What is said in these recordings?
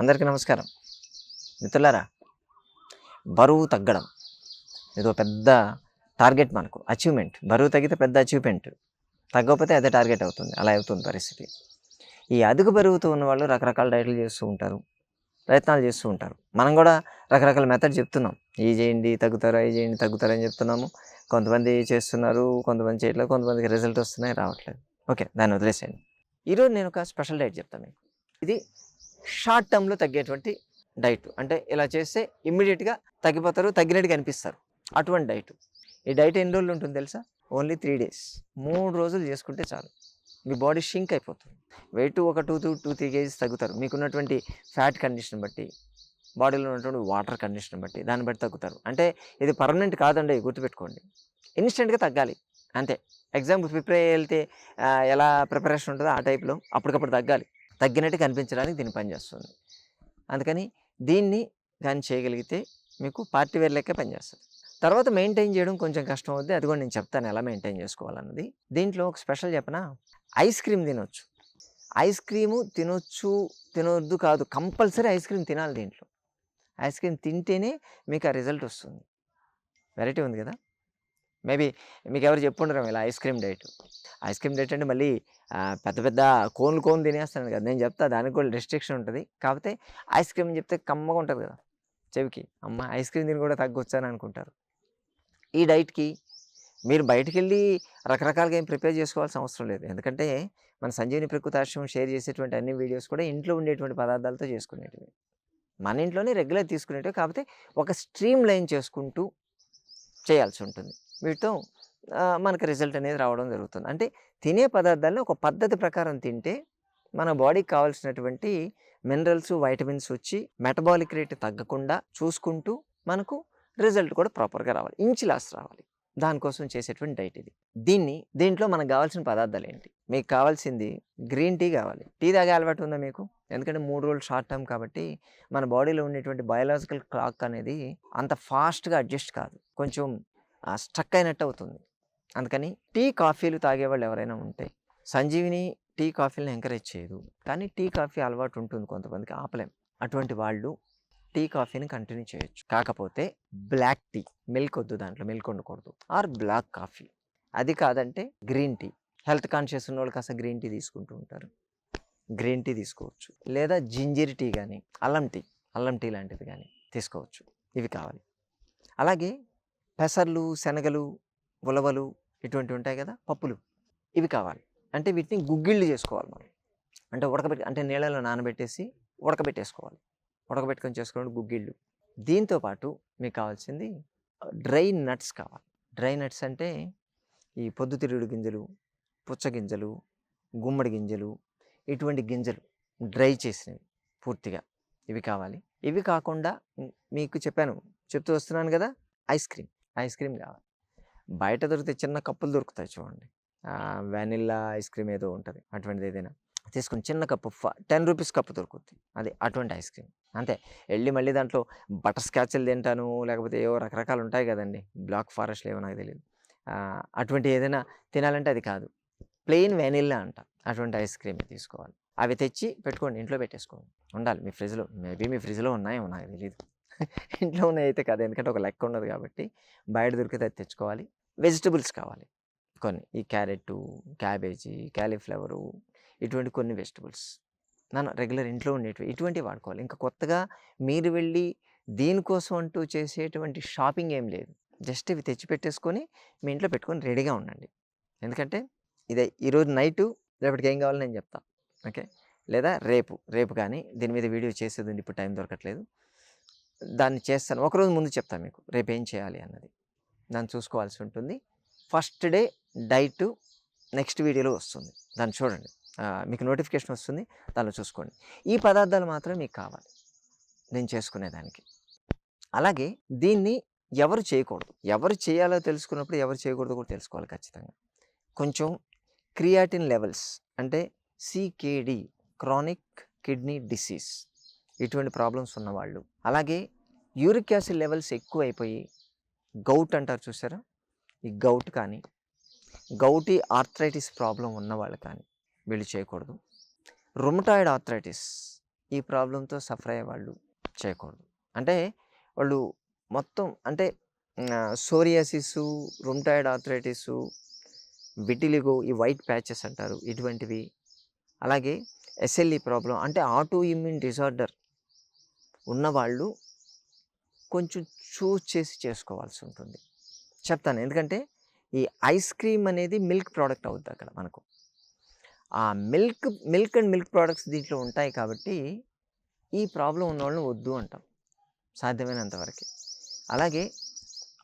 అందరికీ నమస్కారం. మిత్రులారా బరువు తగ్గడం ఏదో పెద్ద టార్గెట్ మనకు. అచీవ్మెంట్ బరువు తగ్గితే పెద్ద అచీవ్మెంట్. తగ్గకపోతే అదే టార్గెట్ అవుతుంది. అలా అవుతుంది పరిస్థితి. ఈ అధిక బరువుతో ఉన్న వాళ్ళు రకరకాల డైట్లు చేస్తూ ఉంటారు. ప్రయత్నాలు చేస్తూ ఉంటారు. మనం కూడా రకరకాల మెథడ్ చెప్తున్నాం. ఈ చేయండి తగ్గుతారా ఈ చేయండి తగ్గుతారా అని చెప్తున్నాము. కొంతమంది చేస్తున్నారు కొంతమంది చేయట్లేదు కొంతమందికి రిజల్ట్ వస్తున్నాయి రావట్లేదు. ఓకే దాన్ని వదిలేసేయండి. ఈరోజు నేను ఒక స్పెషల్ డైట్ చెప్తాను మీకు. ఇది షార్ట్ టర్మ్లో తగ్గేటువంటి డైట్. అంటే ఇలా చేస్తే ఇమ్మీడియట్గా తగ్గిపోతారు తగ్గినట్టుగా అనిపిస్తారు. అటువంటి డైట్. ఈ డైట్ ఎన్ని రోజులు ఉంటుంది తెలుసా? Only three days. మూడు రోజులు చేసుకుంటే చాలు. మీ బాడీ షింక్ అయిపోతుంది. వెయిట్ ఒక two two two three KGs తగ్గుతారు. మీకున్నటువంటి ఫ్యాట్ కండిషన్ బట్టి బాడీలో ఉన్నటువంటి వాటర్ కండిషన్ బట్టి దాన్ని బట్టి తగ్గుతారు. అంటే ఇది పర్మనెంట్ కాదండి గుర్తుపెట్టుకోండి. ఇన్స్టెంట్గా తగ్గాలి. అంతే. ఎగ్జాంపుల్ ప్రిపేర్ వెళ్తే ఎలా ప్రిపరేషన్ ఉంటుందో ఆ టైప్లో అప్పటికప్పుడు తగ్గాలి. తగ్గినట్టు కనిపించడానికి దీన్ని పనిచేస్తుంది అందుకని దీన్ని కానీ చేయగలిగితే మీకు పార్టీ వేర్ లెక్క పనిచేస్తుంది తర్వాత మెయింటైన్ చేయడం కొంచెం కష్టం అవుద్ది. అది కూడా నేను చెప్తాను ఎలా మెయింటైన్ చేసుకోవాలన్నది. దీంట్లో ఒక స్పెషల్ చెప్పనా? ఐస్ క్రీమ్ తినొచ్చు. ఐస్ క్రీము తినొచ్చు తినొద్దు కాదు కంపల్సరీ ఐస్ క్రీమ్ తినాలి దీంట్లో. ఐస్ క్రీమ్ తింటేనే మీకు ఆ రిజల్ట్ వస్తుంది. వెరైటీ ఉంది కదా? మేబీ మీకు ఎవరు చెప్పుండరు ఇలా ice cream diet. Ice cream diet అంటే మళ్ళీ పెద్ద పెద్ద కోన్లు కోన్ తినేస్తాను కదా నేను చెప్తా దానికి కూడా రెస్ట్రిక్షన్ ఉంటుంది. కాకపోతే ఐస్ క్రీమ్ చెప్తే కమ్మగా ఉంటుంది కదా చెవికి. అమ్మ ఐస్ క్రీమ్ తిని కూడా తగ్గొచ్చాను అనుకుంటారు. ఈ డైట్కి మీరు బయటికి వెళ్ళి రకరకాలుగా ఏం ప్రిపేర్ చేసుకోవాల్సిన అవసరం లేదు. ఎందుకంటే మన సంజీవిని ప్రకృతాశ్రమం షేర్ చేసేటువంటి అన్ని వీడియోస్ కూడా ఇంట్లో ఉండేటువంటి పదార్థాలతో చేసుకునేటివి. మన ఇంట్లోనే రెగ్యులర్ తీసుకునేటివి. కాకపోతే ఒక స్ట్రీమ్ లైన్ చేసుకుంటూ చేయాల్సి ఉంటుంది. వీటితో మనకు రిజల్ట్ అనేది రావడం జరుగుతుంది. అంటే తినే పదార్థాలను ఒక పద్ధతి ప్రకారం తింటే మన బాడీకి కావాల్సినటువంటి మినరల్స్ వైటమిన్స్ వచ్చి మెటబాలిక్ రేట్ తగ్గకుండా చూసుకుంటూ మనకు రిజల్ట్ కూడా ప్రాపర్గా రావాలి. ఇంచులాస్ రావాలి. దానికోసం చేసేటువంటి డైట్ ఇది. దీన్ని దీంట్లో మనకు కావాల్సిన పదార్థాలు ఏంటి? మీకు కావాల్సింది గ్రీన్ టీ కావాలి. టీ తాగే అలవాటు ఉందా మీకు? ఎందుకంటే మూడు రోజులు షార్ట్ టర్మ్ కాబట్టి మన బాడీలో ఉండేటువంటి బయాలజికల్ క్లాక్ అనేది అంత ఫాస్ట్గా అడ్జస్ట్ కాదు. కొంచెం స్ట్రక్ అయినట్టు అవుతుంది. అందుకని టీ కాఫీలు తాగేవాళ్ళు ఎవరైనా ఉంటే సంజీవిని టీ కాఫీలను ఎంకరేజ్ చేయదు. కానీ టీ కాఫీ అలవాటు ఉంటుంది కొంతమందికి ఆపలేం. అటువంటి వాళ్ళు టీ కాఫీని కంటిన్యూ చేయొచ్చు. కాకపోతే బ్లాక్ టీ మిల్క్ వద్దు దాంట్లో మిల్క్ ఉండకూడదు ఆర్ బ్లాక్ కాఫీ. అది కాదంటే గ్రీన్ టీ. హెల్త్ కాన్షియస్ ఉన్న వాళ్ళు కాస్త గ్రీన్ టీ తీసుకుంటూ ఉంటారు. గ్రీన్ టీ తీసుకోవచ్చు. లేదా జింజర్ టీ కానీ అల్లం టీ అల్లం టీ లాంటిది కానీ తీసుకోవచ్చు. ఇవి కావాలి. అలాగే పెసర్లు శనగలు ఉలవలు ఇటువంటివి ఉంటాయి కదా పప్పులు. ఇవి కావాలి. అంటే వీటిని గుగ్గిళ్ళు చేసుకోవాలి మనం. అంటే ఉడకబెట్టి అంటే నీళ్ళలో నానబెట్టేసి ఉడకబెట్టేసుకోవాలి. ఉడకబెట్టుకొని చేసుకోవడం గుగ్గిళ్ళు. దీంతో పాటు మీకు కావాల్సింది డ్రై నట్స్ కావాలి. డ్రై నట్స్ అంటే ఈ పొద్దుతిరుగుడు గింజలు పుచ్చగింజలు గుమ్మడి గింజలు ఇటువంటి గింజలు డ్రై చేసినవి పూర్తిగా ఇవి కావాలి. ఇవి కాకుండా మీకు చెప్పాను చెప్తూ వస్తున్నాను కదా ఐస్ క్రీమ్. ఐస్ క్రీమ్ కావాలి. బయట దొరికితే చిన్న కప్పులు దొరుకుతాయి చూడండి. వెనిల్లా ఐస్ క్రీమ్ ఏదో ఉంటుంది. అటువంటిది ఏదైనా తీసుకుని చిన్న కప్పు టెన్ రూపీస్ కప్పు దొరుకుతుంది అది అటువంటి ఐస్ క్రీమ్. అంతే. వెళ్ళి మళ్ళీ దాంట్లో బటర్ స్కాచ్లు తింటాను లేకపోతే ఏవో రకరకాలు ఉంటాయి కదండి. బ్లాక్ ఫారెస్ట్లు ఏవో నాకు తెలియదు అటువంటి ఏదైనా తినాలంటే అది కాదు. ప్లెయిన్ వెనిల్లా అంట. అటువంటి ఐస్ క్రీమ్ తీసుకోవాలి. అవి తెచ్చి పెట్టుకోండి. ఇంట్లో పెట్టేసుకోండి. ఉండాలి. మీ ఫ్రిడ్జ్లో మేబీ మీ ఫ్రిడ్జ్లో ఉన్నాయేమో నాకు తెలియదు ఇంట్లో అయితే కాదు. ఎందుకంటే ఒక లెక్క ఉండదు కాబట్టి బయట దొరికితే తెచ్చుకోవాలి. వెజిటబుల్స్ కావాలి. కొన్ని ఈ క్యారెట్ క్యాబేజీ క్యాలీఫ్లవరు ఇటువంటి కొన్ని వెజిటబుల్స్. నన్ను రెగ్యులర్ ఇంట్లో ఉండేటివి ఇటువంటివి వాడుకోవాలి. ఇంకా కొత్తగా మీరు వెళ్ళి దీనికోసం అంటూ చేసేటువంటి షాపింగ్ ఏం లేదు. జస్ట్ ఇవి తెచ్చి పెట్టేసుకొని మీ ఇంట్లో పెట్టుకొని రెడీగా ఉండండి. ఎందుకంటే ఇదే ఈరోజు నైటు రేపటికి ఏం కావాలో నేను చెప్తా. ఓకే? లేదా రేపు రేపు కానీ దీని మీద వీడియో చేసేది ఇప్పుడు టైం దొరకట్లేదు. దాన్ని చేస్తాను. ఒకరోజు ముందు చెప్తాను మీకు. రేపు ఏం చేయాలి అన్నది. దాన్ని చూసుకోవాల్సి ఉంటుంది. ఫస్ట్ డే డైట్ నెక్స్ట్ వీడియోలో వస్తుంది. దాన్ని చూడండి. మీకు నోటిఫికేషన్ వస్తుంది. దానిలో చూసుకోండి. ఈ పదార్థాలు మాత్రం మీకు కావాలి. నేను చేసుకునేదానికి. అలాగే దీన్ని ఎవరు చేయకూడదు. ఎవరు చేయాలో తెలుసుకున్నప్పుడు ఎవరు చేయకూడదు కూడా తెలుసుకోవాలి ఖచ్చితంగా. కొంచెం క్రియాటిన్ లెవెల్స్ అంటే సికేడి క్రానిక్ కిడ్నీ డిసీజ్. ఇటువంటి ప్రాబ్లమ్స్ ఉన్నవాళ్ళు. అలాగే యూరిక్ యాసిడ్ లెవెల్స్ ఎక్కువ అయిపోయి గౌట్ అంటారు చూసారా? ఈ గౌట్ కానీ గౌటీ ఆర్థరైటిస్ ప్రాబ్లం ఉన్నవాళ్ళు కానీ వీళ్ళు చేయకూడదు. రుమటాయిడ్ ఆర్థరైటిస్ ఈ ప్రాబ్లంతో సఫర్ అయ్యే వాళ్ళు చేయకూడదు. అంటే వాళ్ళు మొత్తం అంటే సోరియాసిస్ రుమ్టాయిడ్ ఆర్థరైటిస్ విటిలిగో ఈ వైట్ ప్యాచెస్ అంటారు ఇటువంటివి. అలాగే ఎస్ఎల్ఈ ప్రాబ్లం అంటే ఆటో ఇమ్యూన్ డిజార్డర్ ఉన్నవాళ్ళు కొంచెం చూస్ చేసి చేసుకోవాల్సి ఉంటుంది. చెప్తాను. ఎందుకంటే ఈ ఐస్ క్రీమ్ అనేది మిల్క్ ప్రోడక్ట్ అవుతుంది అక్కడ మనకు. ఆ milk milk and milk products దీంట్లో ఉంటాయి కాబట్టి ఈ ప్రాబ్లం ఉన్న వాళ్ళని వద్దు అంటాం. సాధ్యమైనంతవరకు అలాగే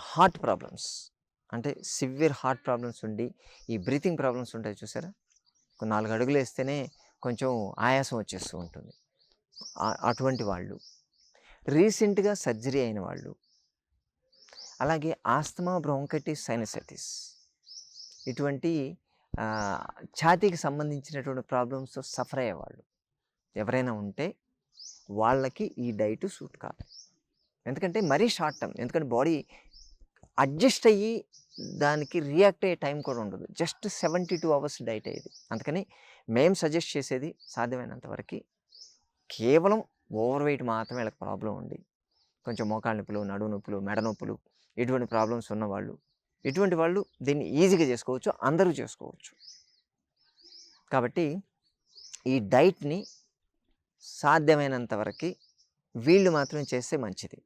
హార్ట్ ప్రాబ్లమ్స్. అంటే సివియర్ హార్ట్ ప్రాబ్లమ్స్ ఉండి ఈ బ్రీతింగ్ ప్రాబ్లమ్స్ ఉంటాయి చూసారా? ఒక నాలుగు అడుగులు వేస్తేనే కొంచెం ఆయాసం వచ్చేస్తూ ఉంటుంది. అటువంటి వాళ్ళు. రీసెంట్గా సర్జరీ అయిన వాళ్ళు. అలాగే ఆస్తమా బ్రోంకటిస్ సైనసైటిస్ ఇటువంటి ఛాతీకి సంబంధించినటువంటి ప్రాబ్లమ్స్తో సఫర్ అయ్యేవాళ్ళు. ఎవరైనా ఉంటే వాళ్ళకి ఈ డైట్ సూట్ కాదు. ఎందుకంటే మరీ షార్ట్ టర్మ్. ఎందుకంటే బాడీ అడ్జస్ట్ అయ్యి దానికి రియాక్ట్ అయ్యే టైం కూడా ఉండదు. Just seventy two hours diet అయ్యేది. అందుకని మేము సజెస్ట్ చేసేది సాధ్యమైనంత వరకు కేవలం ఓవర్ వెయిట్ మాత్రమే వీళ్ళకి ప్రాబ్లం ఉంది కొంచెం మోకాళ్ళ నొప్పులు నడువు నొప్పులు మెడ నొప్పులు ఇటువంటి ప్రాబ్లమ్స్ ఉన్నవాళ్ళు ఇటువంటి వాళ్ళు దీన్ని ఈజీగా చేసుకోవచ్చు అందరూ చేసుకోవచ్చు. కాబట్టి ఈ డైట్ని సాధ్యమైనంత వరకు వీళ్ళు మాత్రం చేస్తే మంచిది.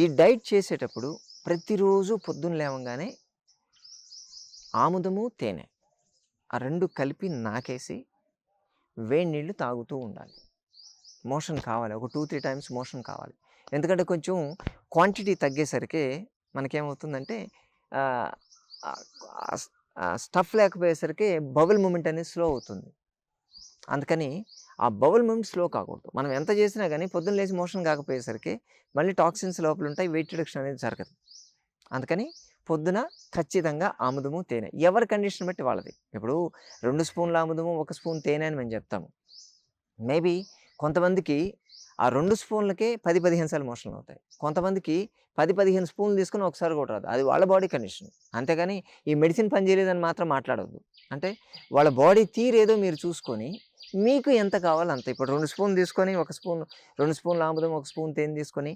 ఈ డైట్ చేసేటప్పుడు ప్రతిరోజు పొద్దున్న లేవగానే ఆముదము తేనె ఆ రెండు కలిపి నాకేసి వేడి నీళ్ళు తాగుతూ ఉండాలి. మోషన్ కావాలి. ఒక టూ త్రీ టైమ్స్ మోషన్ కావాలి. ఎందుకంటే కొంచెం క్వాంటిటీ తగ్గేసరికి మనకేమవుతుందంటే స్టఫ్ లేకపోయేసరికి బబుల్ మూమెంట్ అనేది స్లో అవుతుంది. అందుకని ఆ బబుల్ మూమెంట్ స్లో కాకూడదు. మనం ఎంత చేసినా కానీ పొద్దున్న లేచి మోషన్ కాకపోయేసరికి మళ్ళీ టాక్సిన్స్ లోపల ఉంటాయి వెయిట్ రిడక్షన్ అనేది జరగదు. అందుకని పొద్దున ఖచ్చితంగా ఆముదము తేనె. ఎవరి కండిషన్ బట్టి వాళ్ళది. ఇప్పుడు రెండు స్పూన్ల ఆముదము ఒక స్పూన్ తేనె అని మేము చెప్తాము. మేబీ కొంతమందికి ఆ రెండు స్పూన్లకే పది పదిహేను సార్లు మోషన్లు అవుతాయి. కొంతమందికి పది పదిహేను స్పూన్లు తీసుకుని ఒకసారి కూడా రాదు. అది వాళ్ళ బాడీ కండిషన్. అంతేగాని ఈ మెడిసిన్ పనిచేయలేదని మాత్రం మాట్లాడవద్దు అంటే వాళ్ళ బాడీ తీరేదో మీరు చూసుకొని మీకు ఎంత కావాలో అంత. ఇప్పుడు రెండు స్పూన్ తీసుకొని ఒక స్పూన్ రెండు స్పూన్లు ఆముదం ఒక స్పూన్ తేనె తీసుకొని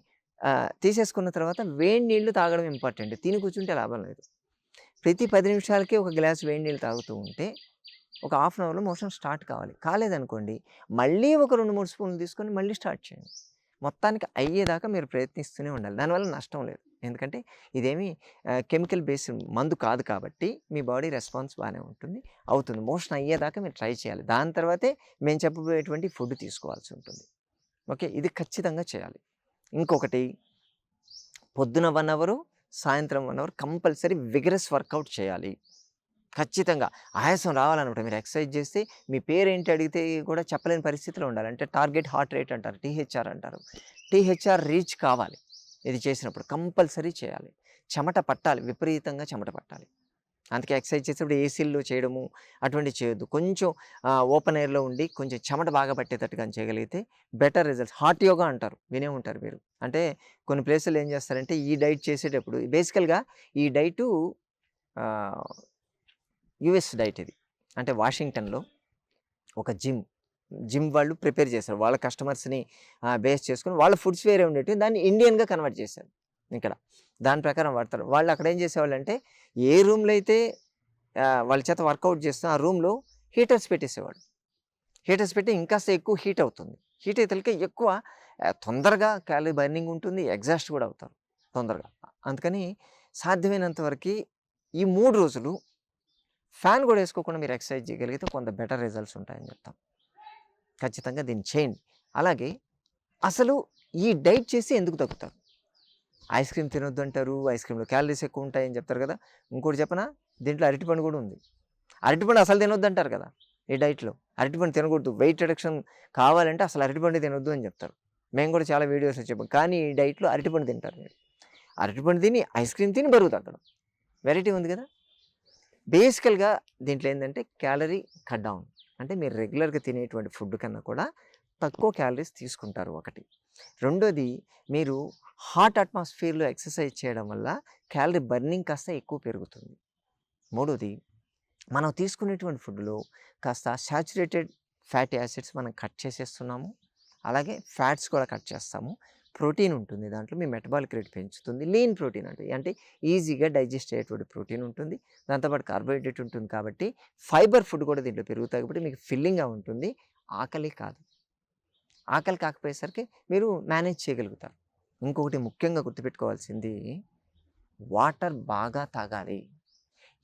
తీసేసుకున్న తర్వాత వేడి నీళ్ళు తాగడం ఇంపార్టెంట్. తిని కూర్చుంటే లాభం లేదు. ప్రతి పది నిమిషాలకే ఒక గ్లాస్ వేడి నీళ్ళు తాగుతూ ఉంటే ఒక హాఫ్ అన్ అవర్లో మోషన్ స్టార్ట్ కావాలి. కాలేదనుకోండి మళ్ళీ ఒక రెండు మూడు స్పూన్లు తీసుకొని మళ్ళీ స్టార్ట్ చేయండి. మొత్తానికి అయ్యేదాకా మీరు ప్రయత్నిస్తూనే ఉండాలి. దానివల్ల నష్టం లేదు. ఎందుకంటే ఇదేమి కెమికల్ బేస్డ్ మందు కాదు కాబట్టి మీ బాడీ రెస్పాన్స్ బాగానే ఉంటుంది అవుతుంది. మోషన్ అయ్యేదాకా మీరు ట్రై చేయాలి. దాని తర్వాతే మేము చెప్పబోయేటువంటి ఫుడ్ తీసుకోవాల్సి ఉంటుంది. ఓకే? ఇది ఖచ్చితంగా చేయాలి. ఇంకొకటి పొద్దున వన్ అవరు సాయంత్రం one hour compulsory vigorous workout చేయాలి. ఖచ్చితంగా ఆయాసం రావాలన్నమాట. మీరు ఎక్సర్సైజ్ చేస్తే మీ పేరు ఏంటి అడిగితే కూడా చెప్పలేని పరిస్థితిలో ఉండాలి. అంటే టార్గెట్ హార్ట్ రేట్ అంటారు టీహెచ్ఆర్ అంటారు. టీహెచ్ఆర్ రీచ్ కావాలి ఇది చేసినప్పుడు కంపల్సరీ చేయాలి. చెమట పట్టాలి విపరీతంగా చెమట పట్టాలి. అందుకే ఎక్సర్సైజ్ చేసేప్పుడు ఏసీల్లో చేయడము అటువంటివి చేయొద్దు. కొంచెం ఓపెన్ ఎయిర్లో ఉండి కొంచెం చెమట బాగా పట్టేటట్టుగా చేయగలిగితే బెటర్ రిజల్ట్స్. హార్ట్ యోగా అంటారు వినే ఉంటారు మీరు. అంటే కొన్ని ప్లేసులు ఏం చేస్తారంటే ఈ డైట్ చేసేటప్పుడు బేసికల్గా ఈ డైటు యుఎస్ డైట్ ఇది. అంటే వాషింగ్టన్లో ఒక జిమ్ జిమ్ వాళ్ళు ప్రిపేర్ చేశారు. వాళ్ళ కస్టమర్స్ని బేస్ చేసుకుని వాళ్ళ ఫుడ్స్ వేరే ఉండేవి దాన్ని ఇండియన్గా కన్వర్ట్ చేశారు ఇక్కడ. దాని ప్రకారం వాడతారు. వాళ్ళు అక్కడ ఏం చేసేవాళ్ళు అంటే ఏ రూమ్లో అయితే వాళ్ళ చేత వర్కౌట్ చేస్తున్న ఆ రూమ్లో హీటర్స్ పెట్టేసేవాళ్ళు. హీటర్స్ పెట్టి ఇంకాస్త ఎక్కువ హీట్ అవుతుంది. హీట్ అయితే ఎక్కువ తొందరగా క్యాలరీ బర్నింగ్ ఉంటుంది ఎగ్జాస్ట్ కూడా అవుతారు తొందరగా. అందుకని సాధ్యమైనంత వరకు ఈ మూడు రోజులు ఫ్యాన్ కూడా వేసుకోకుండా మీరు ఎక్సర్సైజ్ చేయగలిగితే కొంత బెటర్ రిజల్ట్స్ ఉంటాయని చెప్తాం. ఖచ్చితంగా దీన్ని చేయండి. అలాగే అసలు ఈ డైట్ చేసి ఎందుకు తగ్గుతారు? ఐస్ క్రీమ్ తినొద్దు అంటారు ఐస్ క్రీమ్లో క్యాలరీస్ ఎక్కువ ఉంటాయని చెప్తారు కదా. ఇంకోటి చెప్పనా? దీంట్లో అరటిపండు కూడా ఉంది. అరటిపండు అసలు తినొద్దు అంటారు కదా ఈ డైట్లో. అరటిపండు తినకూడదు. వెయిట్ రిడక్షన్ కావాలంటే అసలు అరటిపండు తినొద్దు అని చెప్తారు. మేము కూడా చాలా వీడియోస్ చెప్పాం. కానీ ఈ డైట్లో అరటిపండు తింటారు మీరు. అరటిపండు తిని ఐస్ క్రీమ్ తిని బరువు తగ్గడం. వెరైటీ ఉంది కదా. బేసికల్గా దీంట్లో ఏంటంటే క్యాలరీ కట్ డౌన్. అంటే మీరు రెగ్యులర్గా తినేటువంటి ఫుడ్ కన్నా కూడా తక్కువ క్యాలరీస్ తీసుకుంటారు ఒకటి. రెండోది మీరు హాట్ అట్మాస్ఫియర్లో ఎక్సర్సైజ్ చేయడం వల్ల క్యాలరీ బర్నింగ్ కాస్త ఎక్కువ పెరుగుతుంది. మూడోది మనం తీసుకునేటువంటి ఫుడ్లో కాస్త సాచురేటెడ్ ఫ్యాటీ యాసిడ్స్ మనం కట్ చేసేస్తున్నాము. అలాగే ఫ్యాట్స్ కూడా కట్ చేస్తాము. ప్రోటీన్ ఉంటుంది. దాంట్లో మీ మెటబాలిక్ రేట్ పెంచుతుంది. లీన్ ప్రోటీన్ అంటే అంటే ఈజీగా డైజెస్ట్ అయ్యేటువంటి ప్రోటీన్ ఉంటుంది. దాంతోపాటు కార్బోహైడ్రేట్ ఉంటుంది కాబట్టి ఫైబర్ ఫుడ్ కూడా దీంట్లో పెరుగుతాయి కాబట్టి మీకు ఫిల్లింగ్గా ఉంటుంది. ఆకలి కాదు. ఆకలి కాకపోయేసరికి మీరు మేనేజ్ చేయగలుగుతారు. ఇంకొకటి ముఖ్యంగా గుర్తుపెట్టుకోవాల్సింది వాటర్ బాగా తాగాలి.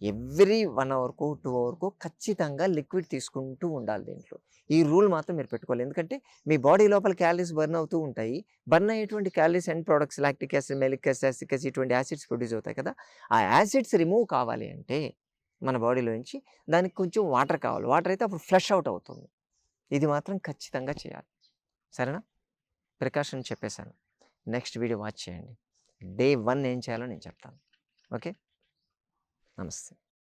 ఎవ్రీ వన్ అవర్కు టూ అవర్కు ఖచ్చితంగా లిక్విడ్ తీసుకుంటూ ఉండాలి దీంట్లో. ఈ రూల్ మాత్రం మీరు పెట్టుకోవాలి. ఎందుకంటే మీ బాడీ లోపల క్యాలరీస్ బర్న్ అవుతూ ఉంటాయి. బర్న్ అయ్యేటువంటి calories and products lactic acid malic acid acid ఇటువంటి యాసిడ్స్ ప్రొడ్యూస్ అవుతాయి కదా. ఆ యాసిడ్స్ రిమూవ్ కావాలి అంటే మన బాడీలో నుంచి దానికి కొంచెం వాటర్ కావాలి. వాటర్ అయితే అప్పుడు ఫ్లష్ అవుట్ అవుతుంది. ఇది మాత్రం ఖచ్చితంగా చేయాలి. సరేనా? ప్రికాషన్ చెప్పేశాను. నెక్స్ట్ వీడియో వాచ్ చేయండి. డే వన్ ఏం చేయాలో నేను చెప్తాను. ఓకే? I'm Namaste.